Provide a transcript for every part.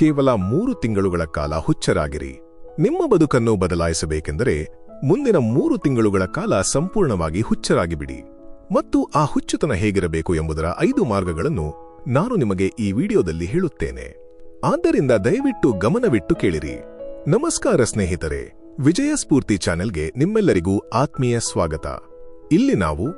ಕೇವಲ ಮೂರು ತಿಂಗಳುಗಳ ಕಾಲ ಹುಚ್ಚರಾಗಿರಿ. ನಿಮ್ಮ ಬದುಕನ್ನು ಬದಲಾಯಿಸಬೇಕೆಂದರೆ ಮುಂದಿನ ಮೂರು ತಿಂಗಳುಗಳ ಕಾಲ ಸಂಪೂರ್ಣವಾಗಿ ಹುಚ್ಚರಾಗಿ ಬಿಡಿ ಮತ್ತು ಆ ಹುಚ್ಚುತನ ಹೇಗಿರಬೇಕು ಎಂಬುದರ ಐದು ಮಾರ್ಗಗಳನ್ನು ನಾನು ನಿಮಗೆ ಈ ವಿಡಿಯೋದಲ್ಲಿ ಹೇಳುತ್ತೇನೆ. ಆದ್ದರಿಂದ ದಯವಿಟ್ಟು ಗಮನವಿಟ್ಟು ಕೇಳಿರಿ. ನಮಸ್ಕಾರ ಸ್ನೇಹಿತರೆ ವಿಜಯ ಸ್ಫೂರ್ತಿ ಚಾನೆಲ್ಗೆ ನಿಮ್ಮೆಲ್ಲರಿಗೂ ಆತ್ಮೀಯ ಸ್ವಾಗತ. ಇಲ್ಲಿ ನಾವು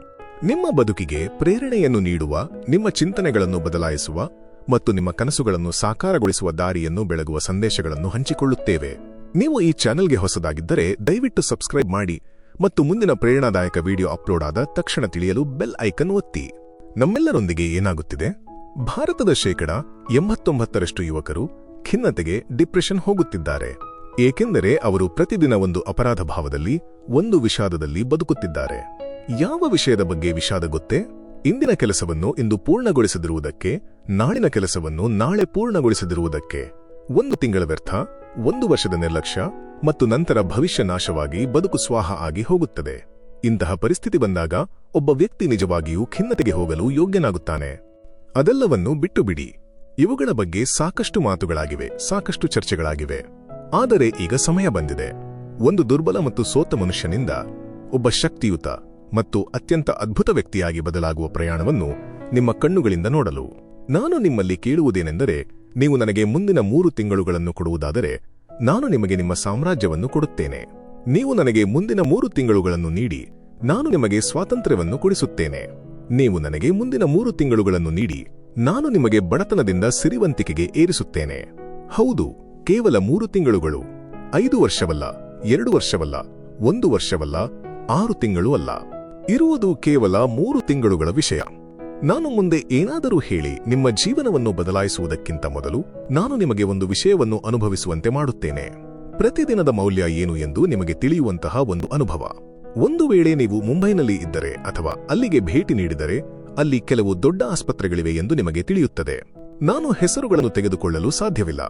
ನಿಮ್ಮ ಬದುಕಿಗೆ ಪ್ರೇರಣೆಯನ್ನು ನೀಡುವ, ನಿಮ್ಮ ಚಿಂತನೆಗಳನ್ನು ಬದಲಾಯಿಸುವ ಮತ್ತು ನಿಮ್ಮ ಕನಸುಗಳನ್ನು ಸಾಕಾರಗೊಳಿಸುವ ದಾರಿಯನ್ನು ಬೆಳಗುವ ಸಂದೇಶಗಳನ್ನು ಹಂಚಿಕೊಳ್ಳುತ್ತೇವೆ. ನೀವು ಈ ಚಾನೆಲ್ಗೆ ಹೊಸದಾಗಿದ್ದರೆ ದಯವಿಟ್ಟು ಸಬ್ಸ್ಕ್ರೈಬ್ ಮಾಡಿ ಮತ್ತು ಮುಂದಿನ ಪ್ರೇರಣಾದಾಯಕ ವಿಡಿಯೋ ಅಪ್ಲೋಡ್ ಆದ ತಕ್ಷಣ ತಿಳಿಯಲು ಬೆಲ್ ಐಕನ್ ಒತ್ತಿ. ನಮ್ಮೆಲ್ಲರೊಂದಿಗೆ ಏನಾಗುತ್ತಿದೆ? ಭಾರತದ ಶೇಕಡ ಎಂಬತ್ತೊಂಬತ್ತರಷ್ಟು ಯುವಕರು ಖಿನ್ನತೆಗೆ ಡಿಪ್ರೆಷನ್ ಹೋಗುತ್ತಿದ್ದಾರೆ. ಏಕೆಂದರೆ ಅವರು ಪ್ರತಿದಿನ ಒಂದು ಅಪರಾಧ ಭಾವದಲ್ಲಿ ಒಂದು ವಿಷಾದದಲ್ಲಿ ಬದುಕುತ್ತಿದ್ದಾರೆ. ಯಾವ ವಿಷಯದ ಬಗ್ಗೆ ವಿಷಾದ ಗೊತ್ತೇ? ಇಂದಿನ ಕೆಲಸವನ್ನು ಇಂದು ಪೂರ್ಣಗೊಳಿಸದಿರುವುದಕ್ಕೆ, ನಾಳಿನ ಕೆಲಸವನ್ನು ನಾಳೆ ಪೂರ್ಣಗೊಳಿಸದಿರುವುದಕ್ಕೆ. ಒಂದು ತಿಂಗಳ ವ್ಯರ್ಥ, ಒಂದು ವರ್ಷದ ನಿರ್ಲಕ್ಷ್ಯ ಮತ್ತು ನಂತರ ಭವಿಷ್ಯ ನಾಶವಾಗಿ ಬದುಕು ಸ್ವಾಹ ಆಗಿ ಹೋಗುತ್ತದೆ. ಇಂತಹ ಪರಿಸ್ಥಿತಿ ಬಂದಾಗ ಒಬ್ಬ ವ್ಯಕ್ತಿ ನಿಜವಾಗಿಯೂ ಖಿನ್ನತೆಗೆ ಹೋಗಲು ಯೋಗ್ಯನಾಗುತ್ತಾನೆ. ಅದೆಲ್ಲವನ್ನು ಬಿಟ್ಟು ಬಿಡಿ ಇವುಗಳ ಬಗ್ಗೆ ಸಾಕಷ್ಟು ಮಾತುಗಳಾಗಿವೆ, ಸಾಕಷ್ಟು ಚರ್ಚೆಗಳಾಗಿವೆ. ಆದರೆ ಈಗ ಸಮಯ ಬಂದಿದೆ. ಒಂದು ದುರ್ಬಲ ಮತ್ತು ಸೋತ ಮನುಷ್ಯನಿಂದ ಒಬ್ಬ ಶಕ್ತಿಯುತ ಮತ್ತು ಅತ್ಯಂತ ಅದ್ಭುತ ವ್ಯಕ್ತಿಯಾಗಿ ಬದಲಾಗುವ ಪ್ರಯಾಣವನ್ನು ನಿಮ್ಮ ಕಣ್ಣುಗಳಿಂದ ನೋಡಲು. ನಾನು ನಿಮ್ಮಲ್ಲಿ ಕೇಳುವುದೇನೆಂದರೆ, ನೀವು ನನಗೆ ಮುಂದಿನ ಮೂರು ತಿಂಗಳುಗಳನ್ನು ಕೊಡುವುದಾದರೆ, ನಾನು ನಿಮಗೆ ನಿಮ್ಮ ಸಾಮ್ರಾಜ್ಯವನ್ನು ಕೊಡುತ್ತೇನೆ. ನೀವು ನನಗೆ ಮುಂದಿನ ಮೂರು ತಿಂಗಳುಗಳನ್ನು ನೀಡಿ, ನಾನು ನಿಮಗೆ ಸ್ವಾತಂತ್ರ್ಯವನ್ನು ಕೊಡಿಸುತ್ತೇನೆ. ನೀವು ನನಗೆ ಮುಂದಿನ ಮೂರು ತಿಂಗಳುಗಳನ್ನು ನೀಡಿ, ನಾನು ನಿಮಗೆ ಬಡತನದಿಂದ ಸಿರಿವಂತಿಕೆಗೆ ಏರಿಸುತ್ತೇನೆ. ಹೌದು, ಕೇವಲ ಮೂರು ತಿಂಗಳುಗಳು. ಐದು ವರ್ಷವಲ್ಲ, ಎರಡು ವರ್ಷವಲ್ಲ, ಒಂದು ವರ್ಷವಲ್ಲ, ಆರು ತಿಂಗಳು ಅಲ್ಲ. ಇರುವುದು ಕೇವಲ ಮೂರು ತಿಂಗಳುಗಳ ವಿಷಯ. ನಾನು ಮುಂದೆ ಏನಾದರೂ ಹೇಳಿ ನಿಮ್ಮ ಜೀವನವನ್ನು ಬದಲಾಯಿಸುವುದಕ್ಕಿಂತ ಮೊದಲು ನಾನು ನಿಮಗೆ ಒಂದು ವಿಷಯವನ್ನು ಅನುಭವಿಸುವಂತೆ ಮಾಡುತ್ತೇನೆ. ಪ್ರತಿದಿನದ ಮೌಲ್ಯ ಏನು ಎಂದು ನಿಮಗೆ ತಿಳಿಯುವಂತಹ ಒಂದು ಅನುಭವ. ಒಂದು ವೇಳೆ ನೀವು ಮುಂಬೈನಲ್ಲಿ ಇದ್ದರೆ ಅಥವಾ ಅಲ್ಲಿಗೆ ಭೇಟಿ ನೀಡಿದರೆ, ಅಲ್ಲಿ ಕೆಲವು ದೊಡ್ಡ ಆಸ್ಪತ್ರೆಗಳಿವೆ ಎಂದು ನಿಮಗೆ ತಿಳಿಯುತ್ತದೆ. ನಾನು ಹೆಸರುಗಳನ್ನು ತೆಗೆದುಕೊಳ್ಳಲು ಸಾಧ್ಯವಿಲ್ಲ.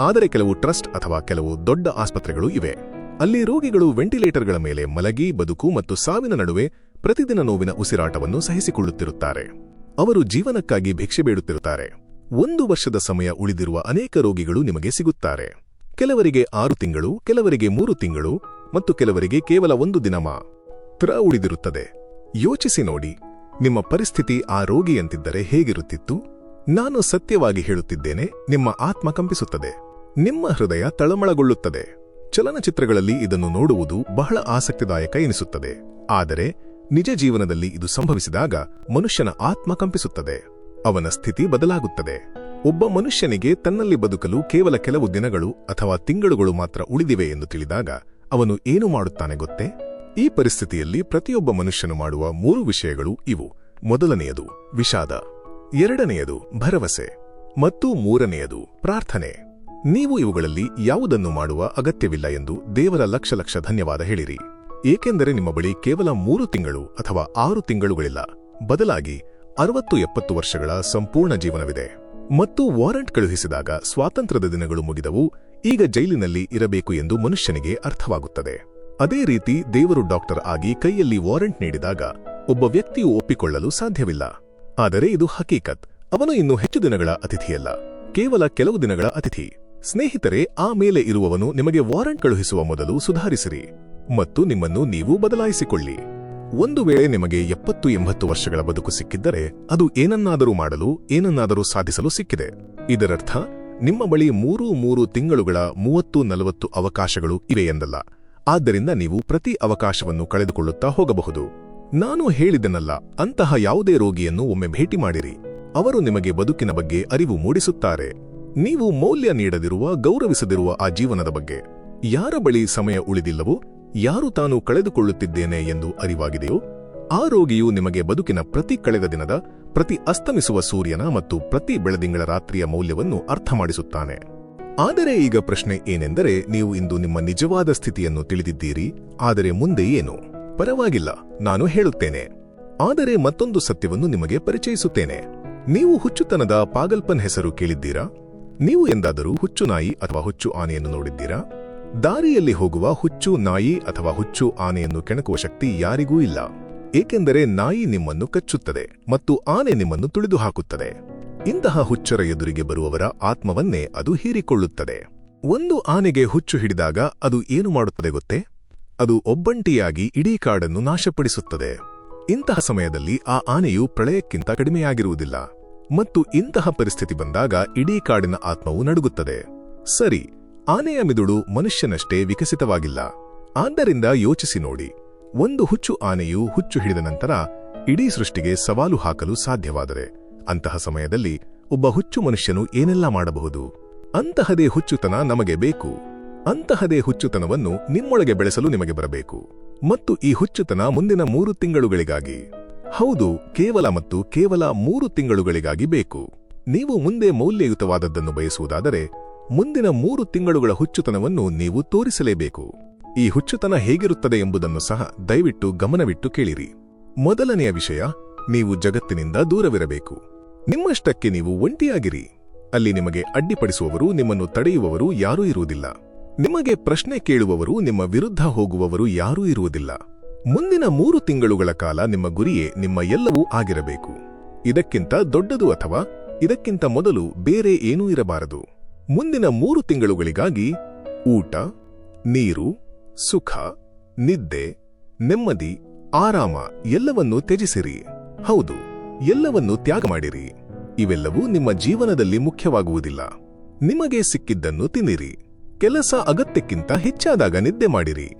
ಆದರೆ ಕೆಲವು ಟ್ರಸ್ಟ್ ಅಥವಾ ಕೆಲವು ದೊಡ್ಡ ಆಸ್ಪತ್ರೆಗಳು ಇವೆ. ಅಲ್ಲಿ ರೋಗಿಗಳು ವೆಂಟಿಲೇಟರ್ಗಳ ಮೇಲೆ ಮಲಗಿ, ಬದುಕು ಮತ್ತು ಸಾವಿನ ನಡುವೆ ಪ್ರತಿದಿನ ನೋವಿನ ಉಸಿರಾಟವನ್ನು ಸಹಿಸಿಕೊಳ್ಳುತ್ತಿರುತ್ತಾರೆ. ಅವರು ಜೀವನಕ್ಕಾಗಿ ಭಿಕ್ಷೆ ಬೇಡುತ್ತಿರುತ್ತಾರೆ. ಒಂದು ವರ್ಷದ ಸಮಯ ಉಳಿದಿರುವ ಅನೇಕ ರೋಗಿಗಳು ನಿಮಗೆ ಸಿಗುತ್ತಾರೆ. ಕೆಲವರಿಗೆ ಆರು ತಿಂಗಳು, ಕೆಲವರಿಗೆ ಮೂರು ತಿಂಗಳು ಮತ್ತು ಕೆಲವರಿಗೆ ಕೇವಲ ಒಂದು ದಿನ ಮಾತ್ರ ಉಳಿದಿರುತ್ತದೆ. ಯೋಚಿಸಿ ನೋಡಿ, ನಿಮ್ಮ ಪರಿಸ್ಥಿತಿ ಆ ರೋಗಿಯಂತಿದ್ದರೆ ಹೇಗಿರುತ್ತಿತ್ತು? ನಾನು ಸತ್ಯವಾಗಿ ಹೇಳುತ್ತಿದ್ದೇನೆ, ನಿಮ್ಮ ಆತ್ಮ ಕಂಪಿಸುತ್ತದೆ. ನಿಮ್ಮ ಹೃದಯ ತಳಮಳಗೊಳ್ಳುತ್ತದೆ. ಚಲನಚಿತ್ರಗಳಲ್ಲಿ ಇದನ್ನು ನೋಡುವುದು ಬಹಳ ಆಸಕ್ತಿದಾಯಕ ಎನಿಸುತ್ತದೆ. ಆದರೆ ನಿಜ ಜೀವನದಲ್ಲಿ ಇದು ಸಂಭವಿಸಿದಾಗ ಮನುಷ್ಯನ ಆತ್ಮ ಕಂಪಿಸುತ್ತದೆ. ಅವನ ಸ್ಥಿತಿ ಬದಲಾಗುತ್ತದೆ. ಒಬ್ಬ ಮನುಷ್ಯನಿಗೆ ತನ್ನಲ್ಲಿ ಬದುಕಲು ಕೇವಲ ಕೆಲವು ದಿನಗಳು ಅಥವಾ ತಿಂಗಳುಗಳು ಮಾತ್ರ ಉಳಿದಿವೆ ಎಂದು ತಿಳಿದಾಗ ಅವನು ಏನು ಮಾಡುತ್ತಾನೆ ಗೊತ್ತೇ? ಈ ಪರಿಸ್ಥಿತಿಯಲ್ಲಿ ಪ್ರತಿಯೊಬ್ಬ ಮನುಷ್ಯನು ಮಾಡುವ ಮೂರು ವಿಷಯಗಳು ಇವು. ಮೊದಲನೆಯದು, ವಿಷಾದ. ಎರಡನೆಯದು, ಭರವಸೆ. ಮತ್ತು ಮೂರನೆಯದು, ಪ್ರಾರ್ಥನೆ. ನೀವು ಇವುಗಳಲ್ಲಿ ಯಾವುದನ್ನು ಮಾಡುವ ಅಗತ್ಯವಿಲ್ಲ ಎಂದು ದೇವರ ಲಕ್ಷ ಲಕ್ಷ ಧನ್ಯವಾದ ಹೇಳಿರಿ. ಏಕೆಂದರೆ ನಿಮ್ಮ ಬಳಿ ಕೇವಲ ಮೂರು ತಿಂಗಳು ಅಥವಾ ಆರು ತಿಂಗಳುಗಳಿಲ್ಲ. ಬದಲಾಗಿ ಅರವತ್ತು ಎಪ್ಪತ್ತು ವರ್ಷಗಳ ಸಂಪೂರ್ಣ ಜೀವನವಿದೆ. ಮತ್ತು ವಾರಂಟ್ ಕಳುಹಿಸಿದಾಗ ಸ್ವಾತಂತ್ರ್ಯದ ದಿನಗಳು ಮುಗಿದವು, ಈಗ ಜೈಲಿನಲ್ಲಿ ಇರಬೇಕು ಎಂದು ಮನುಷ್ಯನಿಗೆ ಅರ್ಥವಾಗುತ್ತದೆ. ಅದೇ ರೀತಿ ದೇವರು ಡಾಕ್ಟರ್ ಆಗಿ ಕೈಯಲ್ಲಿ ವಾರಂಟ್ ನೀಡಿದಾಗ ಒಬ್ಬ ವ್ಯಕ್ತಿಯು ಒಪ್ಪಿಕೊಳ್ಳಲು ಸಾಧ್ಯವಿಲ್ಲ. ಆದರೆ ಇದು ಹಕೀಕತ್. ಅವನು ಇನ್ನು ಹೆಚ್ಚು ದಿನಗಳ ಅತಿಥಿಯಲ್ಲ. ಕೇವಲ ಕೆಲವು ದಿನಗಳ ಅತಿಥಿ. ಸ್ನೇಹಿತರೆ, ಆ ಮೇಲೆ ಇರುವವನು ನಿಮಗೆ ವಾರಂಟ್ ಕಳುಹಿಸುವ ಮೊದಲು ಸುಧಾರಿಸಿರಿ. ಮತ್ತು ನಿಮ್ಮನ್ನು ನೀವು ಬದಲಾಯಿಸಿಕೊಳ್ಳಿ. ಒಂದು ವೇಳೆ ನಿಮಗೆ ಎಪ್ಪತ್ತು ಎಂಬತ್ತು ವರ್ಷಗಳ ಬದುಕು ಸಿಕ್ಕಿದ್ದರೆ, ಅದು ಏನನ್ನಾದರೂ ಮಾಡಲು, ಏನನ್ನಾದರೂ ಸಾಧಿಸಲು ಸಿಕ್ಕಿದೆ. ಇದರರ್ಥ, ನಿಮ್ಮ ಬಳಿ ಮೂರು ಮೂರು ತಿಂಗಳುಗಳ ಮೂವತ್ತು ನಲವತ್ತು ಅವಕಾಶಗಳು ಇವೆ ಎಂದಲ್ಲ. ಆದ್ದರಿಂದ ನೀವು ಪ್ರತಿ ಅವಕಾಶವನ್ನು ಕಳೆದುಕೊಳ್ಳುತ್ತಾ ಹೋಗಬಹುದು. ನಾನು ಹೇಳಿದೆನಲ್ಲ ಅಂತಹ ಯಾವುದೇ ರೋಗಿಯನ್ನು ಒಮ್ಮೆ ಭೇಟಿ ಮಾಡಿರಿ. ಅವರು ನಿಮಗೆ ಬದುಕಿನ ಬಗ್ಗೆ ಅರಿವು ಮೂಡಿಸುತ್ತಾರೆ. ನೀವು ಮೌಲ್ಯ ನೀಡದಿರುವ, ಗೌರವಿಸದಿರುವ ಆ ಜೀವನದ ಬಗ್ಗೆ. ಯಾರ ಬಳಿ ಸಮಯ ಉಳಿದಿಲ್ಲವೋ ಯಾರು ತಾನು ಕಳೆದುಕೊಳ್ಳುತ್ತಿದ್ದೇನೆ ಎಂದು ಅರಿವಾಗಿದೆಯೋ, ಆ ರೋಗಿಯು ನಿಮಗೆ ಬದುಕಿನ ಪ್ರತಿ ಕಳೆದ ದಿನದ, ಪ್ರತಿ ಅಸ್ತಮಿಸುವ ಸೂರ್ಯನ ಮತ್ತು ಪ್ರತಿ ಬೆಳದಿಂಗಳ ರಾತ್ರಿಯ ಮೌಲ್ಯವನ್ನು ಅರ್ಥ ಮಾಡಿಸುತ್ತಾನೆ ಆದರೆ ಈಗ ಪ್ರಶ್ನೆ ಏನೆಂದರೆ, ನೀವು ಇಂದು ನಿಮ್ಮ ನಿಜವಾದ ಸ್ಥಿತಿಯನ್ನು ತಿಳಿದಿದ್ದೀರಿ, ಆದರೆ ಮುಂದೆ ಏನು? ಪರವಾಗಿಲ್ಲ, ನಾನು ಹೇಳುತ್ತೇನೆ. ಆದರೆ ಮತ್ತೊಂದು ಸತ್ಯವನ್ನು ನಿಮಗೆ ಪರಿಚಯಿಸುತ್ತೇನೆ. ನೀವು ಹುಚ್ಚುತನದ ಪಾಗಲ್ಪನ್ ಹೆಸರು ಕೇಳಿದ್ದೀರಾ? ನೀವು ಎಂದಾದರೂ ಹುಚ್ಚು ನಾಯಿ ಅಥವಾ ಹುಚ್ಚು ಆನೆಯನ್ನು ನೋಡಿದ್ದೀರಾ? ದಾರಿಯಲ್ಲಿ ಹೋಗುವ ಹುಚ್ಚು ನಾಯಿ ಅಥವಾ ಹುಚ್ಚು ಆನೆಯನ್ನು ಕೆಣಕುವ ಶಕ್ತಿ ಯಾರಿಗೂ ಇಲ್ಲ. ಏಕೆಂದರೆ ನಾಯಿ ನಿಮ್ಮನ್ನು ಕಚ್ಚುತ್ತದೆ ಮತ್ತು ಆನೆ ನಿಮ್ಮನ್ನು ತುಳಿದು ಹಾಕುತ್ತದೆ ಇಂತಹ ಹುಚ್ಚರ ಎದುರಿಗೆ ಬರುವವರ ಆತ್ಮವನ್ನೇ ಅದು ಹೀರಿಕೊಳ್ಳುತ್ತದೆ. ಒಂದು ಆನೆಗೆ ಹುಚ್ಚು ಹಿಡಿದಾಗ ಅದು ಏನು ಮಾಡುತ್ತದೆ ಗೊತ್ತೇ? ಅದು ಒಬ್ಬಂಟಿಯಾಗಿ ಇಡೀ ಕಾಡನ್ನು ನಾಶಪಡಿಸುತ್ತದೆ. ಇಂತಹ ಸಮಯದಲ್ಲಿ ಆ ಆನೆಯು ಪ್ರಳಯಕ್ಕಿಂತ ಕಡಿಮೆಯಾಗಿರುವುದಿಲ್ಲ. ಮತ್ತು ಇಂತಹ ಪರಿಸ್ಥಿತಿ ಬಂದಾಗ ಇಡೀ ಕಾಡಿನ ಆತ್ಮವು ನಡುಗುತ್ತದೆ. ಸರಿ ಆನೆಯ ಮಿದುಳು ಮನುಷ್ಯನಷ್ಟೇ ವಿಕಸಿತವಾಗಿಲ್ಲ. ಆದ್ದರಿಂದ ಯೋಚಿಸಿ ನೋಡಿ. ಒಂದು ಹುಚ್ಚು ಆನೆಯು ಹುಚ್ಚು ಹಿಡಿದ ನಂತರ ಇಡೀ ಸೃಷ್ಟಿಗೆ ಸವಾಲು ಹಾಕಲು ಸಾಧ್ಯವಾದರೆ ಅಂತಹ ಸಮಯದಲ್ಲಿ ಒಬ್ಬ ಹುಚ್ಚು ಮನುಷ್ಯನು ಏನೆಲ್ಲ ಮಾಡಬಹುದು? ಅಂತಹದೇ ಹುಚ್ಚುತನ ನಮಗೆ ಬೇಕು. ಅಂತಹದೇ ಹುಚ್ಚುತನವನ್ನು ನಿಮ್ಮೊಳಗೆ ಬೆಳೆಸಲು ನಿಮಗೆ ಬರಬೇಕು. ಮತ್ತು ಈ ಹುಚ್ಚುತನ ಮುಂದಿನ ಮೂರು ತಿಂಗಳುಗಳಿಗಾಗಿ. ಹೌದು, ಕೇವಲ ಮತ್ತು ಕೇವಲ ಮೂರು ತಿಂಗಳುಗಳಿಗಾಗಿ ಬೇಕು. ನೀವು ಮುಂದೆ ಮೌಲ್ಯಯುತವಾದದ್ದನ್ನು ಬಯಸುವುದಾದರೆ ಮುಂದಿನ ಮೂರು ತಿಂಗಳುಗಳ ಹುಚ್ಚುತನವನ್ನು ನೀವು ತೋರಿಸಲೇಬೇಕು. ಈ ಹುಚ್ಚುತನ ಹೇಗಿರುತ್ತದೆ ಎಂಬುದನ್ನು ಸಹ ದಯವಿಟ್ಟು ಗಮನವಿಟ್ಟು ಕೇಳಿರಿ. ಮೊದಲನೆಯ ವಿಷಯ, ನೀವು ಜಗತ್ತಿನಿಂದ ದೂರವಿರಬೇಕು. ನಿಮ್ಮಷ್ಟಕ್ಕೆ ನೀವು ಒಂಟಿಯಾಗಿರಿ. ಅಲ್ಲಿ ನಿಮಗೆ ಅಡ್ಡಿಪಡಿಸುವವರು, ನಿಮ್ಮನ್ನು ತಡೆಯುವವರು ಯಾರೂ ಇರುವುದಿಲ್ಲ. ನಿಮಗೆ ಪ್ರಶ್ನೆ ಕೇಳುವವರು, ನಿಮ್ಮ ವಿರುದ್ಧ ಹೋಗುವವರು ಯಾರೂ ಇರುವುದಿಲ್ಲ. ಮುಂದಿನ ಮೂರು ತಿಂಗಳುಗಳ ಕಾಲ ನಿಮ್ಮ ಗುರಿಯೇ ನಿಮ್ಮ ಎಲ್ಲವೂ ಆಗಿರಬೇಕು. ಇದಕ್ಕಿಂತ ದೊಡ್ಡದು ಅಥವಾ ಇದಕ್ಕಿಂತ ಮೊದಲು ಬೇರೆ ಏನೂ ಇರಬಾರದು. ಮುಂದಿನ ಮೂರು ತಿಂಗಳುಗಳಿಗಾಗಿ ಊಟ, ನೀರು, ಸುಖ, ನಿದ್ದೆ, ನೆಮ್ಮದಿ, ಆರಾಮ ಎಲ್ಲವನ್ನೂ ತ್ಯಜಿಸಿರಿ. ಹೌದು, ಎಲ್ಲವನ್ನೂ ತ್ಯಾಗ ಮಾಡಿರಿ. ಇವೆಲ್ಲವೂ ನಿಮ್ಮ ಜೀವನದಲ್ಲಿ ಮುಖ್ಯವಾಗುವುದಿಲ್ಲ. ನಿಮಗೆ ಸಿಕ್ಕಿದ್ದನ್ನು ತಿನ್ನಿರಿ. ಕೆಲಸ ಅಗತ್ಯಕ್ಕಿಂತ ಹೆಚ್ಚಾದಾಗ ನಿದ್ದೆ ಮಾಡಿರಿ.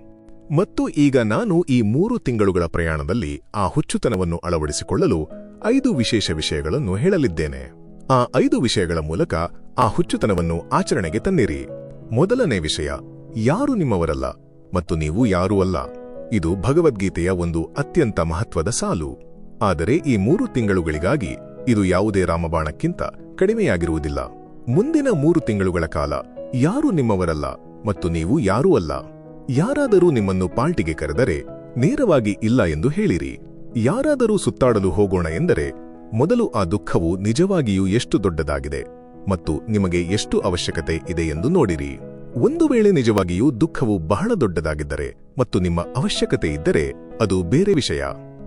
ಮತ್ತು ಈಗ ನಾನು ಈ ಮೂರು ತಿಂಗಳುಗಳ ಪ್ರಯಾಣದಲ್ಲಿ ಆ ಹುಚ್ಚುತನವನ್ನು ಅಳವಡಿಸಿಕೊಳ್ಳಲು ಐದು ವಿಶೇಷ ವಿಷಯಗಳನ್ನು ಹೇಳಲಿದ್ದೇನೆ. ಆ ಐದು ವಿಷಯಗಳ ಮೂಲಕ ಆ ಹುಚ್ಚುತನವನ್ನು ಆಚರಣೆಗೆ ತನ್ನಿರಿ. ಮೊದಲನೇ ವಿಷಯ, ಯಾರು ನಿಮ್ಮವರಲ್ಲ ಮತ್ತು ನೀವು ಯಾರೂ ಅಲ್ಲ. ಇದು ಭಗವದ್ಗೀತೆಯ ಒಂದು ಅತ್ಯಂತ ಮಹತ್ವದ ಸಾಲು. ಆದರೆ ಈ ಮೂರು ತಿಂಗಳುಗಳಿಗಾಗಿ ಇದು ಯಾವುದೇ ರಾಮಬಾಣಕ್ಕಿಂತ ಕಡಿಮೆಯಾಗಿರುವುದಿಲ್ಲ. ಮುಂದಿನ ಮೂರು ತಿಂಗಳುಗಳ ಕಾಲ, ಯಾರು ನಿಮ್ಮವರಲ್ಲ ಮತ್ತು ನೀವು ಯಾರೂ ಅಲ್ಲ. ಯಾರಾದರೂ ನಿಮ್ಮನ್ನು ಪಾರ್ಟಿಗೆ ಕರೆದರೆ ನೇರವಾಗಿ ಇಲ್ಲ ಎಂದು ಹೇಳಿರಿ. ಯಾರಾದರೂ ಸುತ್ತಾಡಲು ಹೋಗೋಣ ಎಂದರೆ ಮೊದಲು ಆ ದುಃಖವು ನಿಜವಾಗಿಯೂ ಎಷ್ಟು ದೊಡ್ಡದಾಗಿದೆ? ಮತ್ತು ನಿಮಗೆ ಎಷ್ಟು ಅವಶ್ಯಕತೆ ಇದೆ ಎಂದು ನೋಡಿರಿ. ಒಂದು ವೇಳೆ ನಿಜವಾಗಿಯೂ ದುಃಖವು ಬಹಳ ದೊಡ್ಡದಾಗಿದ್ದರೆ ಮತ್ತು ನಿಮ್ಮ ಅವಶ್ಯಕತೆ ಇದ್ದರೆ ಅದು ಬೇರೆ ವಿಷಯ.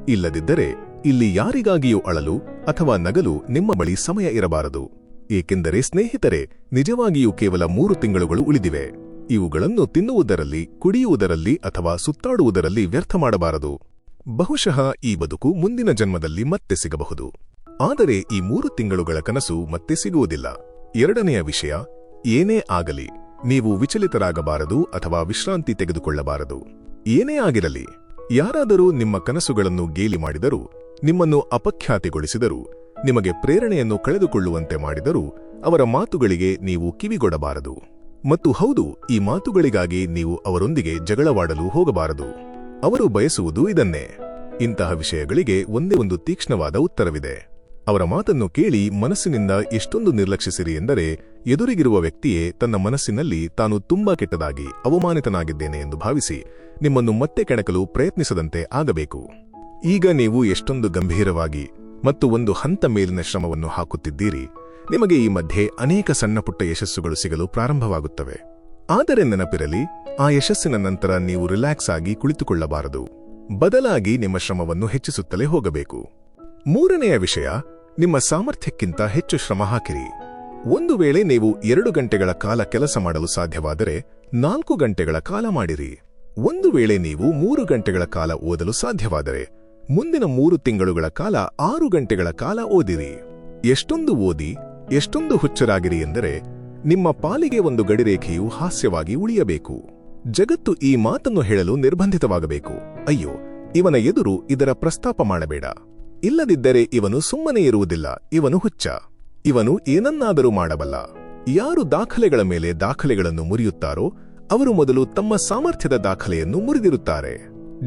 ಇಲ್ಲದಿದ್ದರೆ ಇಲ್ಲಿ ಯಾರಿಗಾಗಿಯೂ ಅಳಲು ಅಥವಾ ನಗಲು ನಿಮ್ಮ ಬಳಿ ಸಮಯ ಇರಬಾರದು. ಏಕೆಂದರೆ ಸ್ನೇಹಿತರೆ, ನಿಜವಾಗಿಯೂ ಕೇವಲ ಮೂರು ತಿಂಗಳುಗಳು ಉಳಿದಿವೆ. ಇವುಗಳನ್ನು ತಿನ್ನುವುದರಲ್ಲಿ, ಕುಡಿಯುವುದರಲ್ಲಿ ಅಥವಾ ಸುತ್ತಾಡುವುದರಲ್ಲಿ ವ್ಯರ್ಥ ಮಾಡಬಾರದು. ಬಹುಶಃ ಈ ಬದುಕು ಮುಂದಿನ ಜನ್ಮದಲ್ಲಿ ಮತ್ತೆ ಸಿಗಬಹುದು. ಆದರೆ ಈ ಮೂರು ತಿಂಗಳುಗಳ ಕನಸು ಮತ್ತೆ ಸಿಗುವುದಿಲ್ಲ. ಎರಡನೆಯ ವಿಷಯ, ಏನೇ ಆಗಲಿ, ನೀವು ವಿಚಲಿತರಾಗಬಾರದು ಅಥವಾ ವಿಶ್ರಾಂತಿ ತೆಗೆದುಕೊಳ್ಳಬಾರದು. ಏನೇ ಆಗಿರಲಿ, ಯಾರಾದರೂ ನಿಮ್ಮ ಕನಸುಗಳನ್ನು ಗೇಲಿ ಮಾಡಿದರೂ, ನಿಮ್ಮನ್ನು ಅಪಖ್ಯಾತಿಗೊಳಿಸಿದರೂ, ನಿಮಗೆ ಪ್ರೇರಣೆಯನ್ನು ಕಳೆದುಕೊಳ್ಳುವಂತೆ ಮಾಡಿದರೂ, ಅವರ ಮಾತುಗಳಿಗೆ ನೀವು ಕಿವಿಗೊಡಬಾರದು. ಮತ್ತು ಹೌದು, ಈ ಮಾತುಗಳಿಗಾಗಿ ನೀವು ಅವರೊಂದಿಗೆ ಜಗಳವಾಡಲು ಹೋಗಬಾರದು. ಅವರು ಬಯಸುವುದು ಇದನ್ನೇ. ಇಂತಹ ವಿಷಯಗಳಿಗೆ ಒಂದೇ ಒಂದು ತೀಕ್ಷ್ಣವಾದ ಉತ್ತರವಿದೆ. ಅವರ ಮಾತನ್ನು ಕೇಳಿ ಮನಸ್ಸಿನಿಂದ ಎಷ್ಟೊಂದು ನಿರ್ಲಕ್ಷಿಸಿರಿ ಎಂದರೆ ಎದುರಿಗಿರುವ ವ್ಯಕ್ತಿಯೇ ತನ್ನ ಮನಸ್ಸಿನಲ್ಲಿ ತಾನು ತುಂಬಾ ಕೆಟ್ಟದಾಗಿ ಅವಮಾನಿತನಾಗಿದ್ದೇನೆ ಎಂದು ಭಾವಿಸಿ ನಿಮ್ಮನ್ನು ಮತ್ತೆ ಕೆಣಕಲು ಪ್ರಯತ್ನಿಸದಂತೆ ಆಗಬೇಕು. ಈಗ ನೀವು ಎಷ್ಟೊಂದು ಗಂಭೀರವಾಗಿ ಮತ್ತು ಒಂದು ಹಂತ ಮೇಲಿನ ಶ್ರಮವನ್ನು ಹಾಕುತ್ತಿದ್ದೀರಿ, ನಿಮಗೆ ಈ ಮಧ್ಯೆ ಅನೇಕ ಸಣ್ಣಪುಟ್ಟ ಯಶಸ್ಸುಗಳು ಸಿಗಲು ಪ್ರಾರಂಭವಾಗುತ್ತವೆ. ಆದರೆ ನೆನಪಿರಲಿ, ಆ ಯಶಸ್ಸಿನ ನಂತರ ನೀವು ರಿಲ್ಯಾಕ್ಸ್ ಆಗಿ ಕುಳಿತುಕೊಳ್ಳಬಾರದು. ಬದಲಾಗಿ ನಿಮ್ಮ ಶ್ರಮವನ್ನು ಹೆಚ್ಚಿಸುತ್ತಲೇ ಹೋಗಬೇಕು. ಮೂರನೆಯ ವಿಷಯ ನಿಮ್ಮ ಸಾಮರ್ಥ್ಯಕ್ಕಿಂತ ಹೆಚ್ಚು ಶ್ರಮ ಹಾಕಿರಿ. ಒಂದು ವೇಳೆ ನೀವು ಎರಡು ಗಂಟೆಗಳ ಕಾಲ ಕೆಲಸ ಮಾಡಲು ಸಾಧ್ಯವಾದರೆ ನಾಲ್ಕು ಗಂಟೆಗಳ ಕಾಲ ಮಾಡಿರಿ. ಒಂದು ವೇಳೆ ನೀವು ಮೂರು ಗಂಟೆಗಳ ಕಾಲ ಓದಲು ಸಾಧ್ಯವಾದರೆ ಮುಂದಿನ ಮೂರು ತಿಂಗಳುಗಳ ಕಾಲ ಆರು ಗಂಟೆಗಳ ಕಾಲ ಓದಿರಿ. ಎಷ್ಟೊಂದು ಓದಿ, ಎಷ್ಟೊಂದು ಹುಚ್ಚರಾಗಿರಿ ಎಂದರೆ ನಿಮ್ಮ ಪಾಲಿಗೆ ಒಂದು ಗಡಿರೇಖೆಯು ಹಾಸ್ಯವಾಗಿ ಉಳಿಯಬೇಕು. ಜಗತ್ತು ಈ ಮಾತನ್ನು ಹೇಳಲು ನಿರ್ಬಂಧಿತವಾಗಬೇಕು. ಅಯ್ಯೋ, ಇವನ ಎದುರು ಇದರ ಪ್ರಸ್ತಾಪ ಮಾಡಬೇಡ. ಇಲ್ಲದಿದ್ದರೆ ಇವನು ಸುಮ್ಮನೆ ಇರುವುದಿಲ್ಲ, ಇವನು ಹುಚ್ಚ. ಇವನು ಏನನ್ನಾದರೂ ಮಾಡಬಲ್ಲ. ಯಾರು ದಾಖಲೆಗಳ ಮೇಲೆ ದಾಖಲೆಗಳನ್ನು ಮುರಿಯುತ್ತಾರೋ, ಅವರು ಮೊದಲು ತಮ್ಮ ಸಾಮರ್ಥ್ಯದ ದಾಖಲೆಯನ್ನು ಮುರಿದಿರುತ್ತಾರೆ.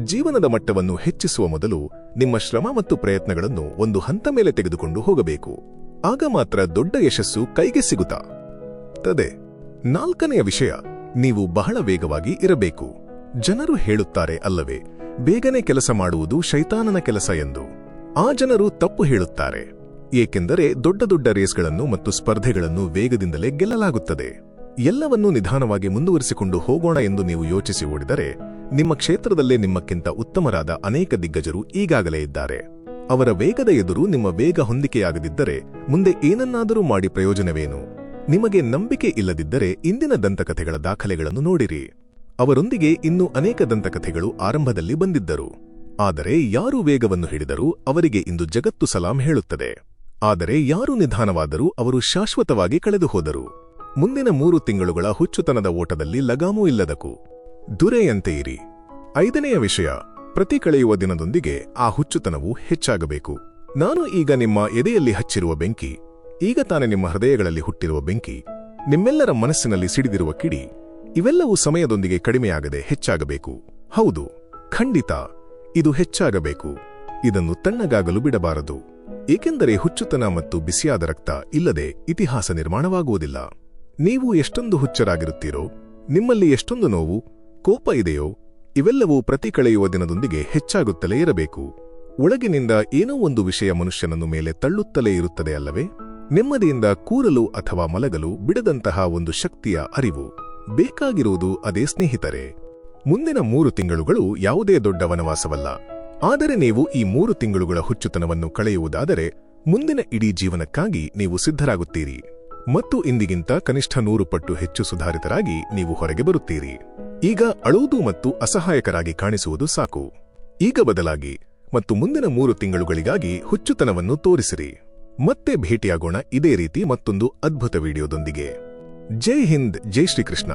ಜೀವನದ ಮಟ್ಟವನ್ನು ಹೆಚ್ಚಿಸುವ ಮೊದಲು ನಿಮ್ಮ ಶ್ರಮ ಮತ್ತು ಪ್ರಯತ್ನಗಳನ್ನು ಒಂದು ಹಂತ ಮೇಲೆ ತೆಗೆದುಕೊಂಡು ಹೋಗಬೇಕು. ಆಗ ಮಾತ್ರ ದೊಡ್ಡ ಯಶಸ್ಸು ಕೈಗೆ ಸಿಗುತ್ತಾ? ತದೆ, ನಾಲ್ಕನೆಯ ವಿಷಯ, ನೀವು ಬಹಳ ವೇಗವಾಗಿ ಇರಬೇಕು. ಜನರು ಹೇಳುತ್ತಾರೆ ಅಲ್ಲವೇ, ಬೇಗನೆ ಕೆಲಸ ಮಾಡುವುದು ಶೈತಾನನ ಕೆಲಸ ಎಂದು. ಆ ಜನರು ತಪ್ಪು ಹೇಳುತ್ತಾರೆ, ಏಕೆಂದರೆ ದೊಡ್ಡ ದೊಡ್ಡ ರೇಸ್ಗಳನ್ನು ಮತ್ತು ಸ್ಪರ್ಧೆಗಳನ್ನು ವೇಗದಿಂದಲೇ ಗೆಲ್ಲಲಾಗುತ್ತದೆ. ಎಲ್ಲವನ್ನೂ ನಿಧಾನವಾಗಿ ಮುಂದುವರಿಸಿಕೊಂಡು ಹೋಗೋಣ ಎಂದು ನೀವು ಯೋಚಿಸಿ ಓಡಿದರೆ, ನಿಮ್ಮ ಕ್ಷೇತ್ರದಲ್ಲೇ ನಿಮ್ಮಕ್ಕಿಂತ ಉತ್ತಮರಾದ ಅನೇಕ ದಿಗ್ಗಜರು ಈಗಾಗಲೇ ಇದ್ದಾರೆ. ಅವರ ವೇಗದ ಎದುರು ನಿಮ್ಮ ವೇಗ ಹೊಂದಿಕೆಯಾಗದಿದ್ದರೆ, ಮುಂದೆ ಏನನ್ನಾದರೂ ಮಾಡಿ ಪ್ರಯೋಜನವೇನು? ನಿಮಗೆ ನಂಬಿಕೆ ಇಲ್ಲದಿದ್ದರೆ ಇಂದಿನ ದಂತಕಥೆಗಳ ದಾಖಲೆಗಳನ್ನು ನೋಡಿರಿ. ಅವರೊಂದಿಗೆ ಇನ್ನೂ ಅನೇಕ ದಂತಕಥೆಗಳು ಆರಂಭದಲ್ಲಿ ಬಂದಿದ್ದರು. ಆದರೆ ಯಾರು ವೇಗವನ್ನು ಹಿಡಿದರೂ ಅವರಿಗೆ ಇಂದು ಜಗತ್ತು ಸಲಾಂ ಹೇಳುತ್ತದೆ. ಆದರೆ ಯಾರು ನಿಧಾನವಾದರೂ ಅವರು ಶಾಶ್ವತವಾಗಿ ಕಳೆದುಹೋದರು ಮುಂದಿನ ಮೂರು ತಿಂಗಳುಗಳ ಹುಚ್ಚುತನದ ಓಟದಲ್ಲಿ ಲಗಾಮೂ ಇಲ್ಲದಕು. ದುರೆಯಂತೆ ಇರಿ. ಐದನೆಯ ವಿಷಯ, ಪ್ರತಿ ಕಳೆಯುವ ದಿನದೊಂದಿಗೆ ಆ ಹುಚ್ಚುತನವು ಹೆಚ್ಚಾಗಬೇಕು. ನಾನು ಈಗ ನಿಮ್ಮ ಎದೆಯಲ್ಲಿ ಹಚ್ಚಿರುವ ಬೆಂಕಿ, ಈಗ ತಾನೇ ನಿಮ್ಮ ಹೃದಯಗಳಲ್ಲಿ ಹುಟ್ಟಿರುವ ಬೆಂಕಿ, ನಿಮ್ಮೆಲ್ಲರ ಮನಸ್ಸಿನಲ್ಲಿ ಸಿಡಿದಿರುವ ಕಿಡಿ, ಇವೆಲ್ಲವೂ ಸಮಯದೊಂದಿಗೆ ಕಡಿಮೆಯಾಗದೆ ಹೆಚ್ಚಾಗಬೇಕು. ಹೌದು, ಖಂಡಿತ. ಇದು ಹೆಚ್ಚಾಗಬೇಕು. ಇದನ್ನು ತಣ್ಣಗಾಗಲು ಬಿಡಬಾರದು. ಏಕೆಂದರೆ ಹುಚ್ಚುತನ ಮತ್ತು ಬಿಸಿಯಾದ ರಕ್ತ ಇಲ್ಲದೆ ಇತಿಹಾಸ ನಿರ್ಮಾಣವಾಗುವುದಿಲ್ಲ. ನೀವು ಎಷ್ಟೊಂದು ಹುಚ್ಚರಾಗಿರುತ್ತೀರೋ, ನಿಮ್ಮಲ್ಲಿ ಎಷ್ಟೊಂದು ನೋವು, ಕೋಪ ಇದೆಯೋ, ಇವೆಲ್ಲವೂ ಪ್ರತಿ ಕಳೆಯುವ ದಿನದೊಂದಿಗೆ ಹೆಚ್ಚಾಗುತ್ತಲೇ ಇರಬೇಕು. ಒಳಗಿನಿಂದ ಏನೋ ಒಂದು ವಿಷಯ ಮನುಷ್ಯನನ್ನು ಮೇಲೆ ತಳ್ಳುತ್ತಲೇ ಇರುತ್ತದೆ ಅಲ್ಲವೇ? ನೆಮ್ಮದಿಯಿಂದ ಕೂರಲು ಅಥವಾ ಮಲಗಲು ಬಿಡದಂತಹ ಒಂದು ಶಕ್ತಿಯ ಅರಿವು. ಬೇಕಾಗಿರುವುದು ಅದೇ ಸ್ನೇಹಿತರೆ. ಮುಂದಿನ ಮೂರು ತಿಂಗಳುಗಳು ಯಾವುದೇ ದೊಡ್ಡ ವನವಾಸವಲ್ಲ. ಆದರೆ ನೀವು ಈ ಮೂರು ತಿಂಗಳುಗಳ ಹುಚ್ಚುತನವನ್ನು ಕಳೆಯುವುದಾದರೆ ಮುಂದಿನ ಇಡೀ ಜೀವನಕ್ಕಾಗಿ ನೀವು ಸಿದ್ಧರಾಗುತ್ತೀರಿ. ಮತ್ತು ಇಂದಿಗಿಂತ ಕನಿಷ್ಠ ನೂರು ಪಟ್ಟು ಹೆಚ್ಚು ಸುಧಾರಿತರಾಗಿ ನೀವು ಹೊರಗೆ ಬರುತ್ತೀರಿ. ಈಗ ಅಳುವುದು ಮತ್ತು ಅಸಹಾಯಕರಾಗಿ ಕಾಣಿಸುವುದು ಸಾಕು. ಈಗ ಬದಲಾಗಿ ಮತ್ತು ಮುಂದಿನ ಮೂರು ತಿಂಗಳುಗಳಿಗಾಗಿ ಹುಚ್ಚುತನವನ್ನು ತೋರಿಸಿರಿ. ಮತ್ತೆ ಭೇಟಿಯಾಗೋಣ ಇದೇ ರೀತಿ ಮತ್ತೊಂದು ಅದ್ಭುತ ವಿಡಿಯೋದೊಂದಿಗೆ. ಜೈ ಹಿಂದ್, ಜೈ ಶ್ರೀಕೃಷ್ಣ.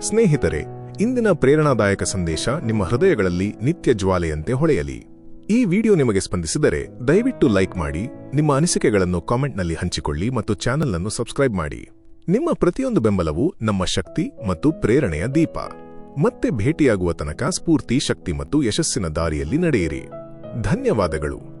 ಸ್ನೇಹಿತರೆ ಇಂದಿನ ಪ್ರೇರಣಾದಾಯಕ ಸಂದೇಶ ನಿಮ್ಮ ಹೃದಯಗಳಲ್ಲಿ ನಿತ್ಯ ಜ್ವಾಲೆಯಂತೆ ಹೊಳೆಯಲಿ. ಈ ವಿಡಿಯೋ ನಿಮಗೆ ಸ್ಪಂದಿಸಿದರೆ ದಯವಿಟ್ಟು ಲೈಕ್ ಮಾಡಿ, ನಿಮ್ಮ ಅನಿಸಿಕೆಗಳನ್ನು ಕಾಮೆಂಟ್ನಲ್ಲಿ ಹಂಚಿಕೊಳ್ಳಿ ಮತ್ತು ಚಾನೆಲ್ ಸಬ್ಸ್ಕ್ರೈಬ್ ಮಾಡಿ. ನಿಮ್ಮ ಪ್ರತಿಯೊಂದು ಬೆಂಬಲವು ನಮ್ಮ ಶಕ್ತಿ ಮತ್ತು ಪ್ರೇರಣೆಯ ದೀಪ. ಮತ್ತೆ ಭೇಟಿಯಾಗುವ ತನಕ ಸ್ಫೂರ್ತಿ, ಶಕ್ತಿ ಮತ್ತು ಯಶಸ್ಸಿನ ದಾರಿಯಲ್ಲಿ ನಡೆಯಿರಿ. ಧನ್ಯವಾದಗಳು.